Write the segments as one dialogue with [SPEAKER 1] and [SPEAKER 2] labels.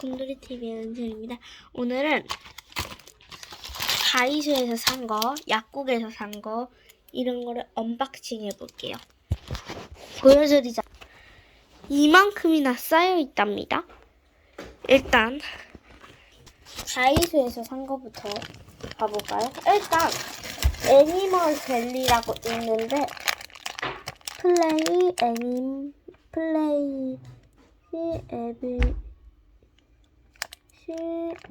[SPEAKER 1] 곰돌이 TV의 은솔입니다. 오늘은 다이소에서 산 거, 약국에서 산 거 이런 거를 언박싱 해볼게요. 보여드리자. 이만큼이나 쌓여 있답니다. 일단 다이소에서 산 거부터 봐볼까요? 일단 애니멀 젤리라고 있는데 플레이 애니 플레이 시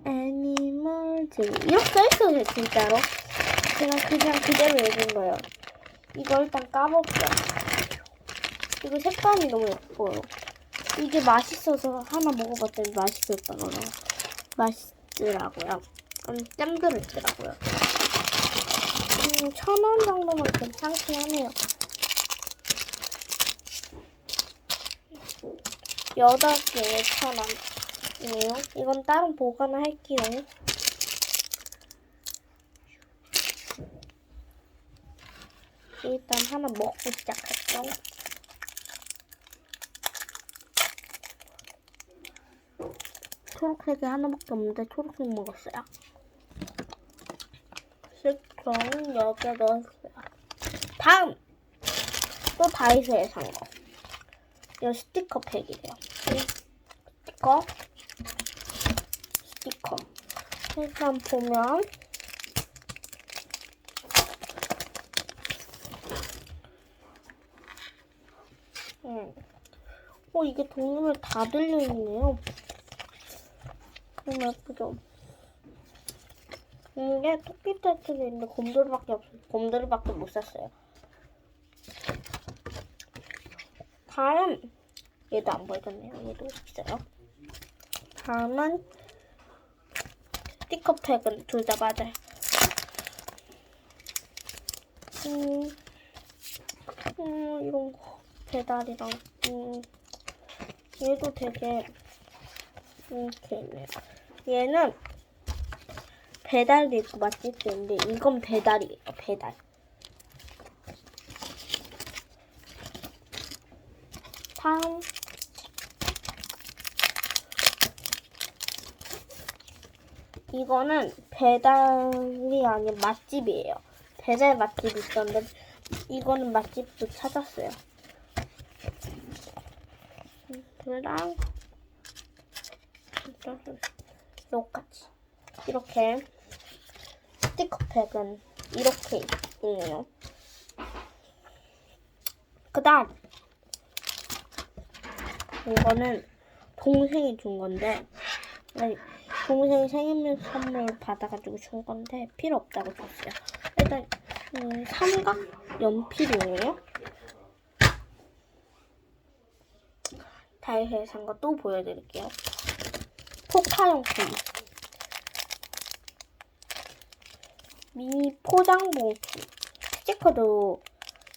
[SPEAKER 1] 애니멀 젤리 이렇게 써있어요 진짜로. 제가 그냥 그대로 읽은 거예요. 이거 일단 까볼게요 이거 색감이 너무 예뻐요. 이게 맛있어서 하나 먹어봤더니 맛있었다고요. 맛있더라고요. 음, 짱 들었더라고요. 음, 천원 정도면 괜찮긴 하네요. 여덟 개에 천원 이네요. 이건 따로 보관할게요. 일단 하나 먹고 시작할게요. 초록색이 하나밖에 없는데 초록색 먹었어요. 식용 여기에 넣었어요. 다음! 또 다이소에 산 거. 이 스티커 팩이래요. 이 스티커, 스티커. 일단 보면 음. 어 이게 동물 다 들려 있네요. 너무 예쁘죠? 이게 토끼 타투도 있는데 곰돌이밖에 없어. 곰돌이밖에 못 샀어요. 다음 얘도 안 보여줬네요. 얘도 있어요. 다음은 스티커 팩은 둘 다 맞아요. 음, 음, 이런 거 배달이랑 음, 얘도 되게 이렇게 있네요. 얘는 배달도 있고 맛집도 있는데 이건 배달이에요. 배달. 다음 이거는 배달이 아닌 맛집이에요. 배달 맛집이 있었는데 이거는 맛집도 찾았어요. 그랑 요까지 이렇게 스티커팩은 이렇게 있네요. 그 다음 이거는 동생이 준 건데 아니 동생이 생일 선물 받아가지고 준 건데 필요 없다고 줬어요. 일단 음, 삼각 연필이에요. 다이소에 산 거 또 보여드릴게요. 포카용품 미니 포장봉투 스티커도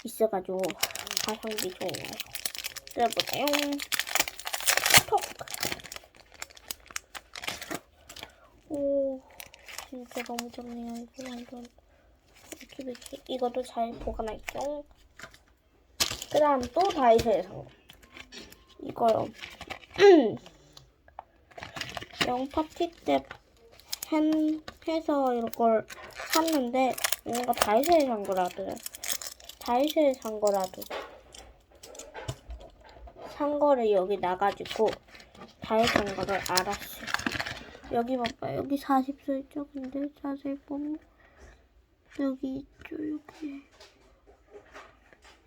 [SPEAKER 1] 있어가지고 가성비 좋네요. 뜯어볼까요? 톡. 오, 진짜 너무 좋네요. 이거 완전 이렇게 이것도 잘 보관할게요. 그다음 또 다이소에 산 거. 이거요. 영 파티 때 한, 해서 이걸 샀는데 이거 다이소에 산 거라도 다이소에 산 거라도 산 거를 여기 나가지고 다이소 산 거를 알았어요. 여기 봐봐 여기 40소 있죠? 근데 자세히 보면 여기 있죠 여기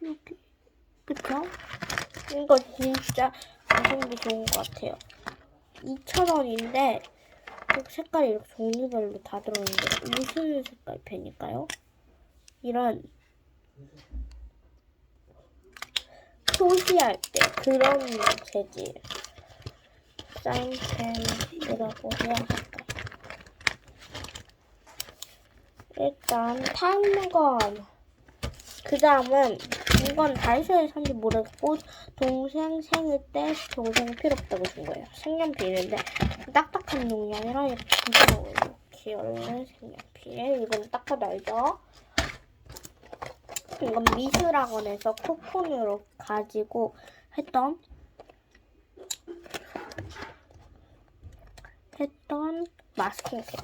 [SPEAKER 1] 여기 그쵸? 이거 진짜 가성비 좋은 것 같아요. 2,000원인데 색깔이 이렇게 종류별로 다 들어있는데 무슨 색깔 펜일까요? 이런 표시할 때 그런 재질 사인펜이라고 해야 할까요? 일단 타임건 그 다음은 이건 다이소에 산지 모르겠고 동생 생일 때 동생 필요 없다고 준 거예요. 색연필인데 딱딱한 용이 아니라 이렇게 이렇게 열린 색연필. 이건 딱 봐도 알죠? 이건 미술학원에서 쿠폰으로 가지고 했던 했던 마스킹 템.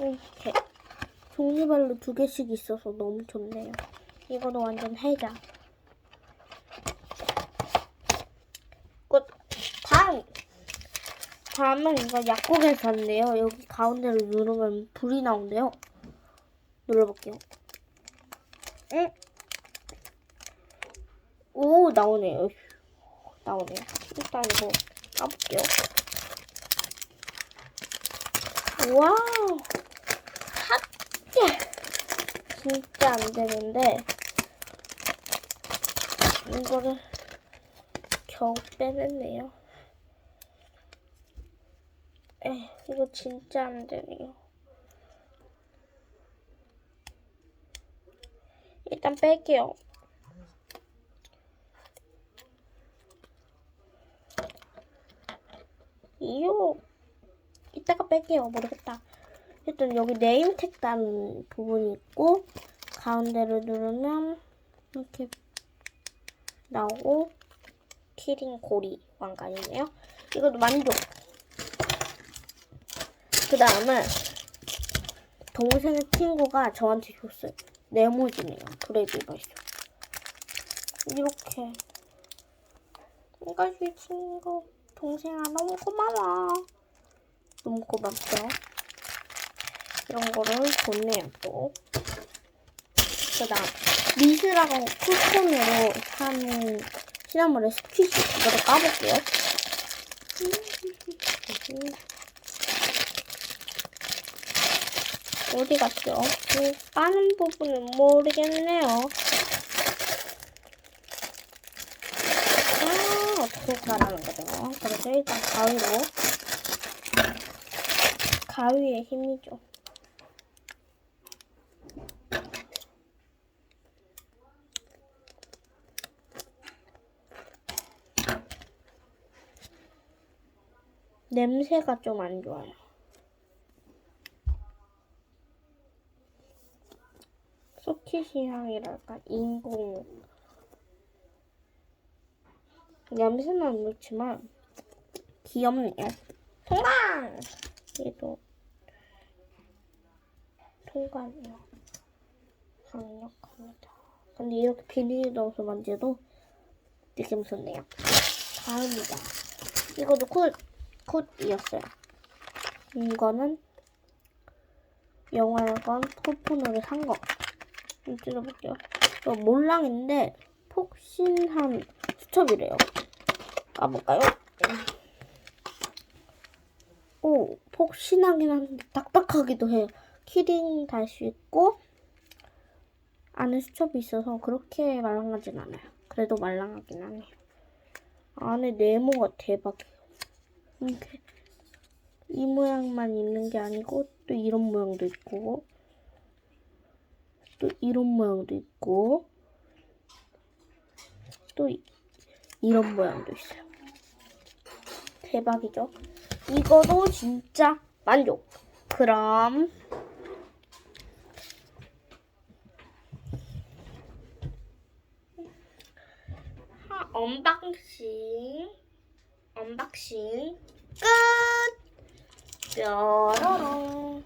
[SPEAKER 1] 이렇게 종류별로 두 개씩 있어서 너무 좋네요. 이거도 완전 해자. 끝. 다음. 다음은 이거 약국에서 샀는데요. 여기 가운데를 누르면 불이 나온대요. 눌러볼게요. 응? 오, 나오네요. 나오네요. 일단 이거 까볼게요. 와우. 핫게. 진짜 안 되는데. 이거를 겨우 빼냈네요. 에, 이거 진짜 안 되네요. 일단 뺄게요. 이요. 이따가 뺄게요. 모르겠다. 일단 여기 네임 택 단 부분이 있고 가운데를 누르면 이렇게 나오고 키링 고리 왕관이네요. 이것도 만족. 그 다음은 동생의 친구가 저한테 줬어요. 네모지네요. 브레이브 버전. 이렇게. 이것이 친구. 동생아 너무 고마워. 너무 고맙죠? 이런 거를 좋네요 또. 그 다음 미스라고 쿠폰으로 하는 시나몬의 스퀴시 이거를 까볼게요. 어디 갔죠? 이 까는 부분은 모르겠네요. 아, 어떻게 까라는 거죠? 그래서 일단 가위로 가위의 힘이죠. 냄새가 좀 안 좋아요. 소키시 향이랄까 인공 냄새는 안 좋지만 귀엽네요. 통관! 얘도 통관이요. 강력합니다. 근데 이렇게 비닐에 넣어서 만져도 되게 무섭네요. 다음이다. 이것도 콧, 콧이었어요. 이거는 영화관 쿠폰으로 산 거. 좀 뜯어볼게요. 이거 몰랑인데 폭신한 수첩이래요. 까볼까요? 오, 폭신하긴 한데 딱딱하기도 해요. 키링 달수 있고 안에 수첩이 있어서 그렇게 말랑하진 않아요. 그래도 말랑하긴 하네요. 안에 네모가 대박이에요. 이렇게 이 모양만 있는 게 아니고 또 이런 모양도 있고 또 이런 모양도 있고 또 이- 이런 모양도 있어요. 대박이죠? 이거도 진짜 만족. 그럼 언박싱 언박싱 끝. 뾰로롱.